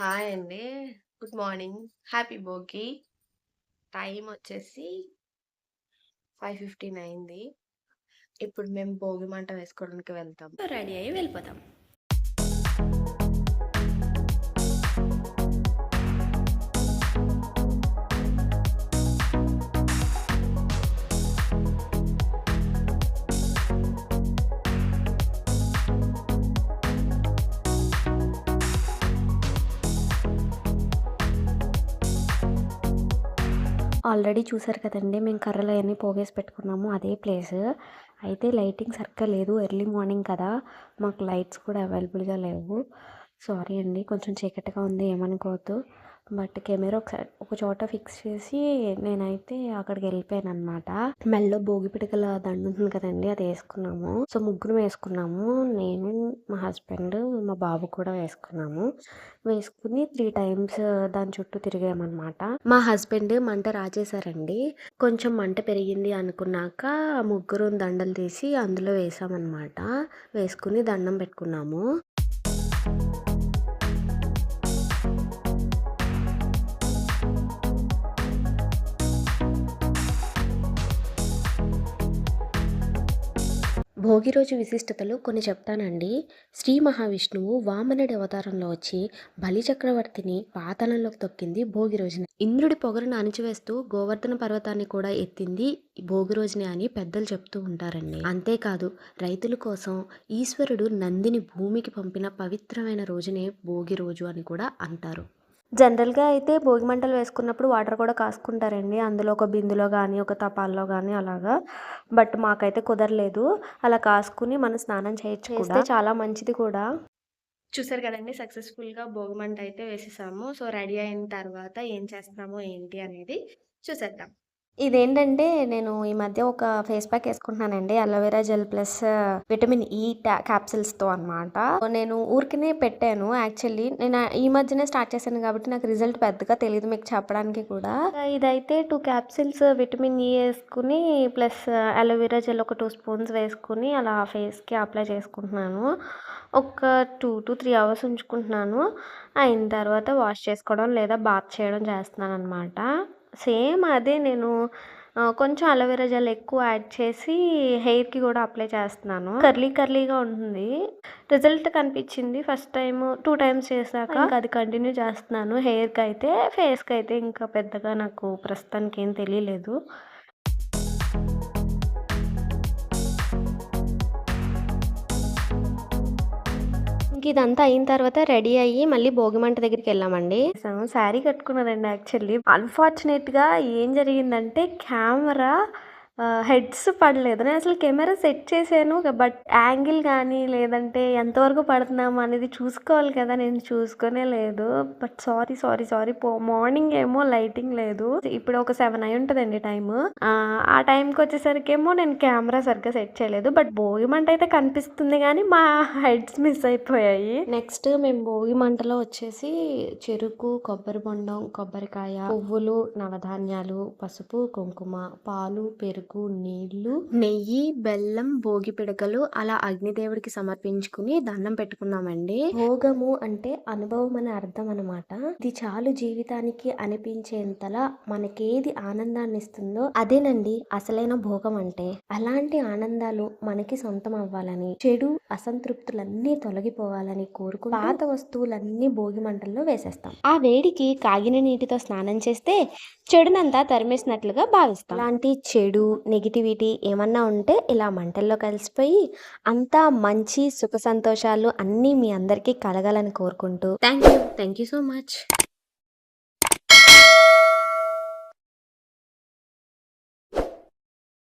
Hi అండి. Good morning. Happy Bhogi. Time వచ్చేసి 5:15 అయింది. ఇప్పుడు మేము భోగి మంట వేసుకోవడానికి వెళ్తాం. రెడీ అయ్యి వెళ్ళిపోతాం. ఆల్రెడీ చూసారు కదండి మేము కర్రలు అవన్నీ పోగేసి పెట్టుకున్నాము. అదే ప్లేస్. అయితే లైటింగ్ సరిగ్గా లేదు. ఎర్లీ మార్నింగ్ కదా! మాకు లైట్స్ కూడా అవైలబుల్‌గా లేవు. సారీ అండి. కొంచెం చీకటిగా ఉంది. ఏమనుకోవద్దు. బట్ కెమెరా ఒకసారి ఒక చోట ఫిక్స్ చేసి నేనైతే అక్కడికి వెళ్ళిపోయాను అనమాట మెల్లో భోగి పిడకల దండు ఉంటుంది కదండి అది వేసుకున్నాము. సో, ముగ్గురం వేసుకున్నాము. నేను, మా హస్బెండ్, మా బాబు కూడా వేసుకున్నాము. వేసుకుని త్రీ టైమ్స్ దాని చుట్టూ తిరిగామనమాట. మా హస్బెండ్ మంట రాజేశారండి కొంచెం మంట పెరిగింది అనుకున్నాక ముగ్గురు దండలు తీసి అందులో వేసామనమాట. వేసుకుని దండం పెట్టుకున్నాము. భోగి రోజు విశిష్టతలు కొన్ని చెప్తానండి. శ్రీ మహావిష్ణువు వామనుడి అవతారంలో వచ్చి బలి చక్రవర్తిని పాతాళంలోకి తొక్కింది భోగి రోజున. ఇంద్రుడి పొగరును అణిచివేస్తూ గోవర్ధన పర్వతాన్ని కూడా ఎత్తింది భోగి రోజునే అని పెద్దలు చెప్తూ ఉంటారండి. అంతేకాదు రైతుల కోసం ఈశ్వరుడు నందిని భూమికి పంపిన పవిత్రమైన రోజునే భోగి రోజు అని కూడా అంటారు. జనరల్‌గా అయితే భోగి మంటలు వేసుకున్నప్పుడు వాటర్ కూడా కాసుకుంటారండి. అందులో ఒక బిందెలో గానీ, ఒక తపాల్లో గానీ అలాగా. బట్ మాకైతే కుదరలేదు. అలా కాసుకుని మనం స్నానం చేయొచ్చు. చేస్తే చాలా మంచిది కూడా. చూసారు కదండీ! సక్సెస్‌ఫుల్‌గా భోగి మంట అయితే వేసేసాము. సో, రెడీ అయిన తర్వాత ఏం చేస్తున్నామో ఏంటి అనేది చూసేద్దాం. ఇదేంటంటే నేను ఈ మధ్య ఒక ఫేస్ ప్యాక్ వేసుకుంటున్నానండి. Aloe vera gel plus vitamin E క్యాప్సిల్స్తో అనమాట. నేను ఊరికనే పెట్టాను యాక్చువల్లీ. నేను ఈ మధ్యనే స్టార్ట్ చేశాను కాబట్టి నాకు రిజల్ట్ పెద్దగా తెలియదు మీకు చెప్పడానికి కూడా. ఇదైతే టూ క్యాప్సిల్స్ విటమిన్ ఈ వేసుకుని ప్లస్ అలోవెరా జెల్ ఒక టూ స్పూన్స్ వేసుకొని అలా ఫేస్‌కి అప్లై చేసుకుంటున్నాను. ఒక 2-3 అవర్స్ ఉంచుకుంటున్నాను. అయిన తర్వాత వాష్ చేసుకోవడం లేదా బాత్ చేయడం చేస్తున్నాను అనమాట సేమ్ అదే నేను కొంచెం అలోవెరా జెల్ ఎక్కువ యాడ్ చేసి హెయిర్‌కి కూడా అప్లై చేస్తున్నాను. కర్లీ కర్లీగా ఉంటుంది. రిజల్ట్ కనిపించింది ఫస్ట్ టైం టూ టైమ్స్ చేశాక ఇంకా అది కంటిన్యూ చేస్తున్నాను. హెయిర్కి అయితే ఫేస్కి అయితే ఇంకా పెద్దగా నాకు ప్రస్తుతానికి ఏం తెలియలేదు. ఇంక ఇదంతా అయిన తర్వాత రెడీ అయ్యి మళ్ళీ భోగిమంట దగ్గరికి వెళ్ళామండి. శారీ కట్టుకున్నానండి యాక్చువల్లీ. అన్‌ఫార్చునేట్‌గా ఏం జరిగిందంటే కెమెరా హెడ్స్ పడలేదు. నేను అసలు కెమెరా సెట్ చేశాను. బట్ యాంగిల్ కానీ లేదంటే ఎంతవరకు పడుతున్నాము అనేది చూసుకోవాలి కదా! నేను చూసుకునే లేదు. బట్ సారీ, సారీ, సారీ పో మార్నింగ్ ఏమో లైటింగ్ లేదు. ఇప్పుడు ఒక సెవెన్ అయి ఉంటుందండి టైము. ఆ టైంకి వచ్చేసరికేమో నేను కెమెరా సరిగ్గా సెట్ చేయలేదు. బట్ భోగి మంట అయితే కనిపిస్తుంది కానీ మా హెడ్స్ మిస్ అయిపోయాయి. నెక్స్ట్ మేము భోగి మంటలో వచ్చేసి చెరుకు, కొబ్బరి బొండం, కొబ్బరికాయ, పువ్వులు, నవధాన్యాలు, పసుపు, కుంకుమ, పాలు, పెరుగు, నీళ్ళు, నెయ్యి, బెల్లం, భోగి పిడకలు అలా అగ్నిదేవుడికి సమర్పించుకుని దండం పెట్టుకున్నామండి. భోగము అంటే అనుభవం అనే అర్థం అనమాట. ఇది చాలు జీవితానికి అనిపించేంతలా మనకేది ఆనందాన్ని ఇస్తుందో అదేనండి అసలైన భోగం అంటే. అలాంటి ఆనందాలు మనకి సొంతం అవ్వాలని, చెడు అసంతృప్తులన్నీ తొలగిపోవాలని కోరుకుంటూ పాత వస్తువులన్నీ భోగి మంటల్లో వేసేస్తాం. ఆ వేడికి కాగిన నీటితో స్నానం చేస్తే చెడునంతా తరిమేసినట్లుగా భావిస్తాం. అలాంటి చెడు, నెగిటివిటీ ఏమన్నా ఉంటే ఇలా మంటల్లో కలిసిపోయి అంతా మంచి, సుఖ సంతోషాలు అన్నీ మీ అందరికీ కలగాలని కోరుకుంటూ thank you. Thank you so much.